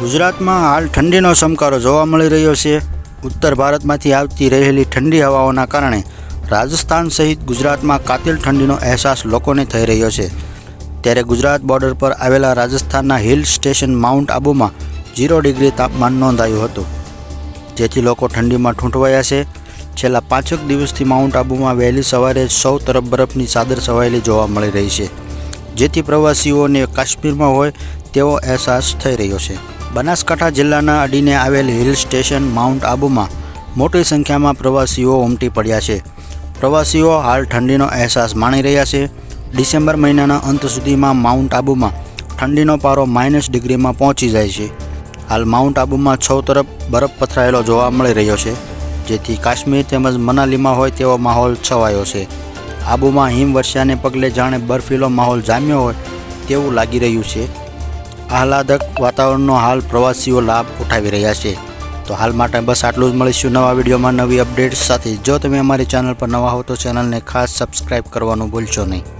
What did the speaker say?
ગુજરાતમાં હાલ ઠંડીનો સમકારો જોવા મળી રહ્યો છે. ઉત્તર ભારતમાંથી આવતી રહેલી ઠંડી હવાઓના કારણે રાજસ્થાન સહિત ગુજરાતમાં કાતિલ ઠંડીનો અહેસાસ લોકોને થઈ રહ્યો છે. ત્યારે ગુજરાત બોર્ડર પર આવેલા રાજસ્થાનના હિલ સ્ટેશન માઉન્ટ આબુમાં ઝીરો ડિગ્રી તાપમાન નોંધાયું હતું. જેથી લોકો ઠંડીમાં ઠૂંઠવાયા છે. છેલ્લા પાંચેક દિવસથી માઉન્ટ આબુમાં વહેલી સવારે સૌ તરફ બરફની ચાદર છવાયેલી જોવા મળી રહી છે. જેથી પ્રવાસીઓને કાશ્મીરમાં હોય તેવો અહેસાસ થઈ રહ્યો છે. બનાસકાંઠા જિલ્લાના અડીને આવેલ હિલ સ્ટેશન માઉન્ટ આબુમાં મોટી સંખ્યામાં પ્રવાસીઓ ઉમટી પડ્યા છે. પ્રવાસીઓ હાલ ઠંડીનો અહેસાસ માણી રહ્યા છે. ડિસેમ્બર મહિનાના અંત સુધીમાં માઉન્ટ આબુમાં ઠંડીનો પારો માઇનસ ડિગ્રીમાં પહોંચી જાય છે. હાલ માઉન્ટ આબુમાં છ તરફ બરફ પથરાયેલો જોવા મળી રહ્યો છે, જેથી કાશ્મીર તેમજ મનાલીમાં હોય તેવો માહોલ છવાયો છે. આબુમાં હિમવર્ષાને પગલે જાણે બર્ફીલો માહોલ જામ્યો હોય તેવું લાગી રહ્યું છે. આહલાદક વાતાવરણનો હાલ પ્રવાસીઓ લાભ ઉઠાવી રહ્યા છે. તો હાલ માટે બસ આટલું જ મળીશું નવા વિડીયોમાં નવી અપડેટ્સ સાથે. જો તમે અમારી ચેનલ પર નવા હો તો ચેનલને ખાસ સબસ્ક્રાઈબ કરવાનું ભૂલશો નહીં.